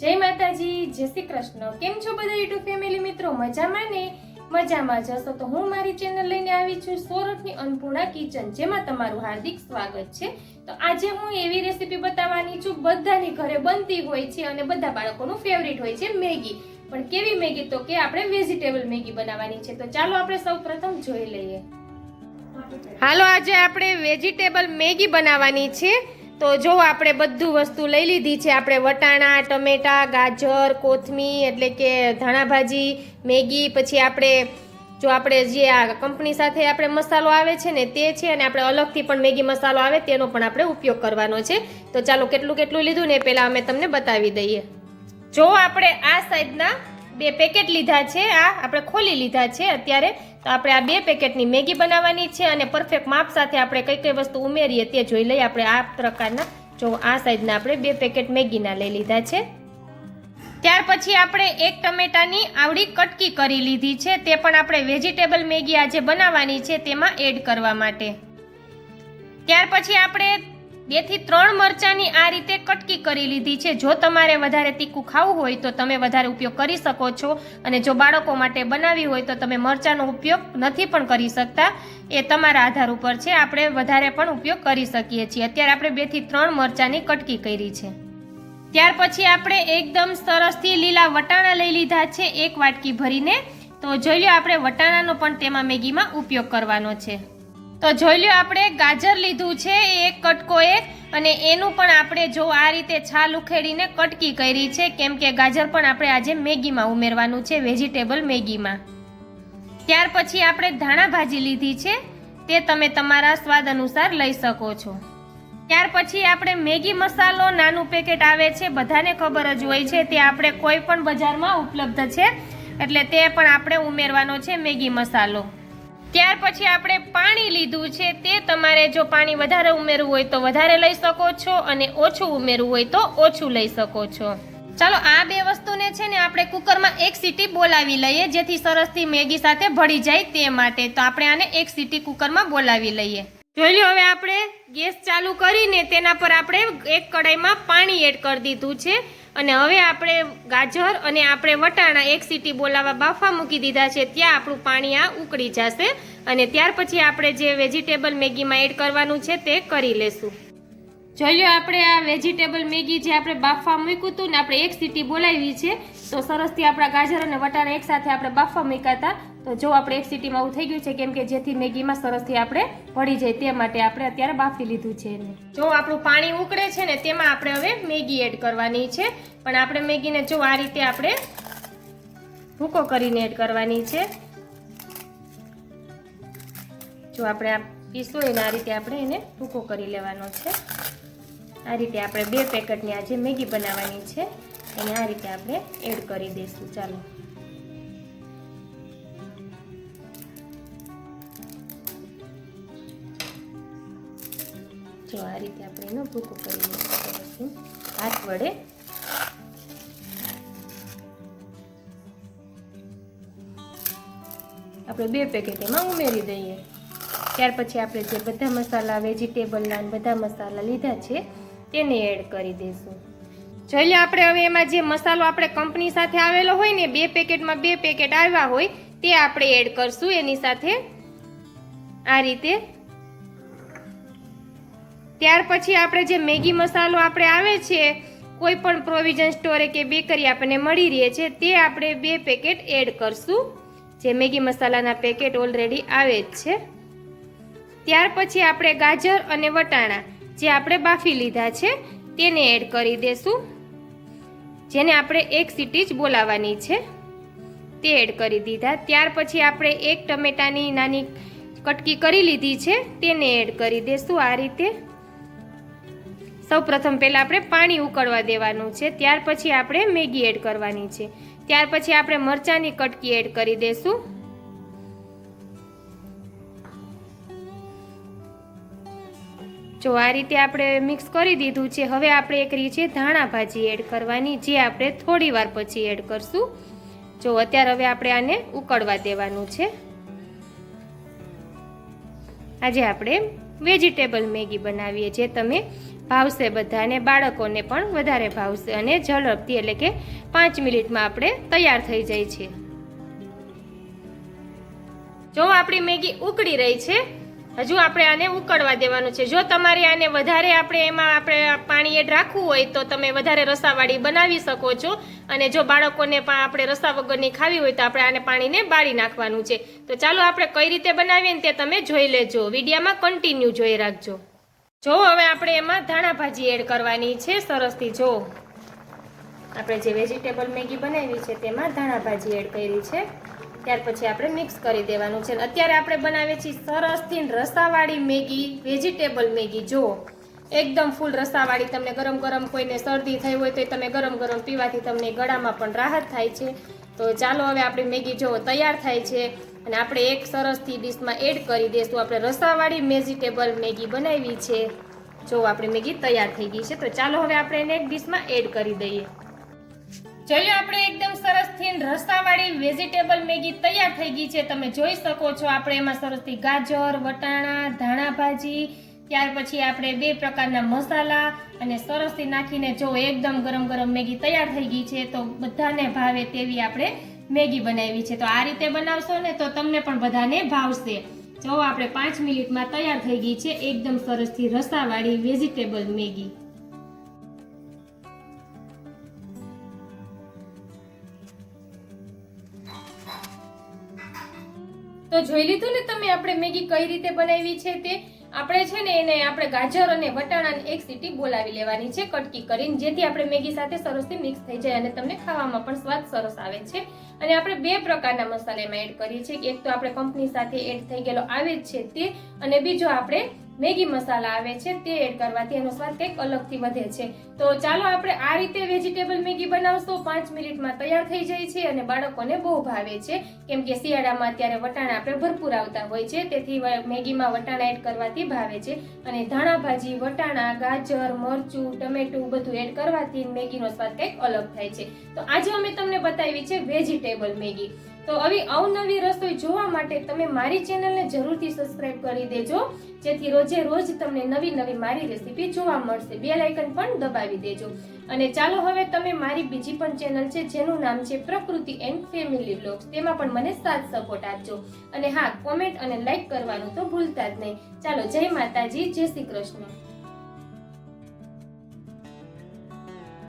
જય માતાજી, જય શ્રી કૃષ્ણ. કેમ છો બધા યુટ્યુબ ફેમિલી મિત્રો? મજામાં ને? મજામાં જશો તો હું મારી ચેનલ લઈને આવી છું સોરઠની અન્નપૂર્ણા કિચન, જેમાં તમારું હાર્દિક સ્વાગત છે. તો આજે હું એવી રેસીપી બતાવવાની છું, બધાની ઘરે બનતી હોય છે અને બધા બાળકોનું ફેવરિટ હોય છે મેગી. પણ કેવી મેગી? તો કે આપણે વેજીટેબલ મેગી બનાવવાની છે. તો ચાલો આપણે સૌ પ્રથમ જોઈ લઈએ. હાલો, આજે આપણે વેજીટેબલ મેગી બનાવવાની છે. તો જો આપણે બધું વસ્તુ લઈ લીધી છે, આપણે વટાણા, ટમેટા, ગાજર કોથમી એટલે કે ધાણા ભાજી, મેગી, પછી આપણે જો આપણે જે આ કંપની સાથે આપણે મસાલો આવે છે ને તે છે અને આપણે અલગથી પણ મેગી મસાલો આવે તેનો પણ આપણે ઉપયોગ કરવાનો છે. તો ચાલો કેટલું કેટલું લીધું ને પહેલાં અમે તમને બતાવી દઈએ. જો આપણે આ સાઈડના બે પેકેટ લીધા છે, આ આપણે ખોલી લીધા છે અત્યારે. તો આપણે આ બે પેકેટની મેગી બનાવવાની છે અને પરફેક્ટ માપ સાથે આપણે કઈ કઈ વસ્તુ ઉમેરીએ તે જોઈ લઈએ. આપણે આ પ્રકારના, જો આ સાઈઝના આપણે બે પેકેટ મેગીના લઈ લીધા છે. ત્યાર પછી આપણે એક ટમેટાની આવડી કટકી કરી લીધી છે. તે પણ આપણે વેજીટેબલ મેગી આજે બનાવવાની છે, તેમાં એડ કરવા માટે. ત્યાર પછી આપણે બેથી ત્રણ મરચાંની આ રીતે કટકી કરી લીધી છે. જો તમારે વધારે તીખું ખાવું હોય તો તમે વધારે ઉપયોગ કરી શકો છો. અને જો બાળકો માટે બનાવી હોય તો તમે મરચાંનો ઉપયોગ નથી પણ કરી શકતા. એ તમારા આધાર ઉપર છે. આપણે વધારે પણ ઉપયોગ કરી શકીએ છીએ. અત્યારે આપણે બેથી ત્રણ મરચાંની કટકી કરી છે. ત્યાર પછી આપણે એકદમ સરસથી લીલા વટાણા લઈ લીધા છે એક વાટકી ભરીને. તો જોઈ લો આપણે વટાણાનો પણ તેમાં મેગીમાં ઉપયોગ કરવાનો છે. તો જોઈ લો આપણે ગાજર લીધું છે, એક કટકો એક અને એનું પણ આપણે જો આ રીતે છાલ ઉખેડીને કટકી કરી છે, કેમ કે ગાજર પણ આપણે આજે મેગીમાં ઉમેરવાનું છે, વેજીટેબલ મેગીમાં. ત્યાર પછી આપણે ધાણા ભાજી લીધી છે, તે તમે તમારા સ્વાદ અનુસાર લઈ શકો છો. ત્યાર પછી આપણે મેગી મસાલો નાનું પેકેટ આવે છે, બધાને ખબર જ હોય છે, તે આપણે કોઈ પણ બજારમાં ઉપલબ્ધ છે, એટલે તે પણ આપણે ઉમેરવાનો છે મેગી મસાલો. ત્યાર પછી આપણે પાણી લીધું છે, તે તમારે જો પાણી વધારે ઉમેરવું હોય તો વધારે લઈ શકો છો અને ઓછું ઉમેરવું હોય તો ઓછું લઈ શકો છો. ચાલો, આ બે વસ્તુને છે ને આપણે કુકરમાં એક સીટી બોલાવી લઈએ, જેથી સરસથી મેગી સાથે ભળી જાય તે માટે. તો આપણે આને એક સીટી કુકરમાં બોલાવી લઈએ. જોઈ લો, હવે આપણે ગેસ ચાલુ કરીને તેના પર આપણે એક કડાઈમાં પાણી એડ કરી દીધું છે. અને હવે આપણે ગાજર અને આપણે વટાણા એક સીટી બોલાવા બાફા મૂકી દીધા છે. ત્યાં આપણું પાણી આ ઉકળી જશે અને ત્યાર પછી આપણે જે વેજીટેબલ મેગીમાં એડ કરવાનું છે તે કરી લેશું. જોઈ લો આપણે આ વેજીટેબલ મેગી જે આપણે બાફવા મૂક્યું હતું ને, આપણે એક સીટી બોલાવી છે. તો સરસથી આપણા ગાજર અને વટાણા એક સાથે આપણે બાફવા મૂક્યા હતા. તો જો આપણે એક સીટીમાં આવું થઈ ગયું છે, કેમ કે જેથી મેગીમાં સરસથી આપણે પડી જાય, તે માટે આપણે અત્યારે બાફી લીધું છે એને. જો આપણું પાણી ઉકળે છે ને, તેમાં આપણે હવે મેગી એડ કરવાની છે. પણ આપણે મેગીને જો આ રીતે આપણે ભૂકો કરીને એડ કરવાની છે. જો આપણે આ પીસો એને આ રીતે આપણે એને ભૂકો કરી લેવાનો છે. આ રીતે આપણે બે પેકેટની આજે મેગી બનાવવાની છે, એને આ રીતે આપણે એડ કરી દઈશું. ચાલો. જો આ રીતે આપણે એનો ભૂકો કરી દઈશું હાથ વડે આપણે બે પેકેટ એમાં ઉમેરી દઈએ. ત્યાર પછી આપણે જે બધા મસાલા વેજીટેબલના બધા મસાલા લીધા છે તેને એડ કરી દઈશું જોઈ લો આપણે હવે એમાં જે મસાલો આપણે કંપની સાથે આવેલો હોય ને, બે પેકેટમાં બે પેકેટ આવ્યા હોય, તે આપણે એડ કરશું. એની સાથે આ રીતે. ત્યાર પછી આપણે જે મેગી મસાલો આપણે આવે છે, કોઈ પણ પ્રોવિઝન સ્ટોરે કે બેકરી આપણને મળી રહે છે, તે આપણે બે પેકેટ એડ કરશું. જે મેગી મસાલાના પેકેટ ઓલરેડી આવે જ છે. ત્યાર પછી આપણે ગાજર અને વટાણા જે આપણે બાફી લીધા છે, તેને એડ કરી દેશું. જેને આપણે એક સીટી જ બોલાવવાની છે, તે એડ કરી દીધા. ત્યાર પછી આપણે એક ટમેટાની નાની કટકી કરી લીધી છે, તેને એડ કરી દેશું આ રીતે. સૌ પ્રથમ પહેલાં આપણે પાણી ઉકળવા દેવાનું છે, ત્યાર પછી આપણે મેગી એડ કરવાની છે. ત્યાર પછી આપણે મરચાંની કટકી એડ કરી દેશું. જો આ રીતે આપણે મિક્સ કરી દીધું છે, હવે આપણે એક રી છે ધાણા ભાજી એડ કરવાની, જે આપણે થોડી વાર પછી એડ કરશું. જો અત્યારે હવે આપણે આને ઉકળવા દેવાનું છે. આજે આપણે વેજીટેબલ મેગી બનાવીએ જે તમે ભાવશે બધાને, બાળકોને પણ વધારે ભાવશે અને ઝડપથી એટલે કે પાંચ મિનિટમાં આપણે તૈયાર થઈ જાય છે. જો આપણી મેગી ઉકળી રહી છે હજુ આપણે આને ઉકળવા દેવાનું છે. જો તમારે આને વધારે આપણે એમાં આપણે પાણી એડ રાખવું હોય તો તમે વધારે રસાવાળી બનાવી શકો છો. અને જો બાળકોને પણ આપણે રસા વગરની ખાવી હોય તો આપણે આને પાણીને બાળી નાખવાનું છે. તો ચાલો આપણે કઈ રીતે બનાવીએ ને તે તમે જોઈ લેજો. વિડીયામાં કન્ટિન્યુ જોઈ રાખજો. જો હવે આપણે એમાં ધાણા ભાજી એડ કરવાની છે સરસથી. જો આપણે જે વેજીટેબલ મેગી બનાવી છે તેમાં ધાણા ભાજી એડ કરી છે. ત્યાર પછી આપણે મિક્સ કરી દેવાનું છે. અત્યારે આપણે બનાવીએ છીએ સરસથી રસાવાળી મેગી વેજીટેબલ મેગી. જો એકદમ ફૂલ રસાવાળી. તમને ગરમ ગરમ કોઈને શરદી થઈ હોય તો તમે ગરમ ગરમ પીવાથી તમને ગળામાં પણ રાહત થાય છે. તો ચાલો હવે આપણી મેગી જો તૈયાર થાય છે. અને આપણે એક સરસથી ડીશમાં એડ કરી દઈશું. આપણે રસાવાળી વેજીટેબલ મેગી બનાવી છે. જો આપણી મેગી તૈયાર થઈ ગઈ છે. તો ચાલો હવે આપણે એને એક ડીશમાં એડ કરી દઈએ. જોયું આપણે એકદમ સરસથી રસાવાળી વેજીટેબલ મેગી તૈયાર થઈ ગઈ છે. તમે જોઈ શકો છો, આપણે એમાં સરસથી ગાજર, વટાણા, ધાણા ભાજી, ત્યાર પછી આપણે બે પ્રકારના મસાલા અને સરસથી નાખીને જો એકદમ ગરમ ગરમ મેગી તૈયાર થઈ ગઈ છે, તો બધાને ભાવે તેવી આપણે મેગી બનાવી છે. તો આ રીતે બનાવશો ને, તો તમને પણ બધાને ભાવશે. જો આપણે પાંચ મિનિટમાં તૈયાર થઈ ગઈ છે, એકદમ સરસથી રસાવાળી વેજીટેબલ મેગી. જોઈ લીધું ને તમે? આપણે મેગી કઈ રીતે બનાવી છે તે? આપણે છે ને એને આપણે ગાજર અને વટાણાને એક સીટી બોલાવી લેવાની છે, કટકી કરીને, જેથી આપણે મેગી સાથે સરસથી મિક્સ થઈ જાય અને તમને ખાવામાં પણ સ્વાદ સરસ આવે છે. અને આપણે બે પ્રકારના મસાલા એમાં એડ કરીએ છીએ. એક તો આપણે કંપની સાથે એડ થઈ ગયેલો આવે જ છે તે, અને બીજો આપણે મેગી મસાલા આવે છે, તે એડ કરવાથી એનો સ્વાદ કંઈક અલગથી વધે છે. તો ચાલો આપણે આ રીતે વેજીટેબલ મેગી બનાવશો. પાંચ મિનિટમાં તૈયાર થઈ જાય છે અને બાળકોને બહુ ભાવે છે. કેમ કે શિયાળામાં અત્યારે વટાણા આપણે ભરપૂર આવતા હોય છે, તેથી મેગીમાં વટાણા એડ કરવાથી ભાવે છે. અને ધાણા ભાજી, વટાણા, ગાજર, મરચું, ટમેટું બધું એડ કરવાથી મેગીનો સ્વાદ કંઈક અલગ થાય છે. તો આજે અમે તમને બતાવી છે વેજીટેબલ મેગી. તો આવી અવનવી રસોઈ જોવા માટે તમે મારી ચેનલને જરૂરથી સબસ્ક્રાઇબ કરી દેજો. જેથી રોજે રોજ તમને નવી નવી મારી રેસીપી જોવા મળશે. બેલ આઇકન પણ દબાવી દેજો. અને ચાલો હવે તમે મારી બીજી પણ ચેનલ છે, જેનું નામ છે પ્રકૃતિ એન્ડ ફેમિલી બ્લોગ્સ તેમાં પણ મને સાથ સપોર્ટ આપજો. અને હા કોમેન્ટ અને લાઇક કરવાનું તો ભૂલતા જ નહીં. ચાલો, જય માતાજી, જય શ્રી કૃષ્ણ.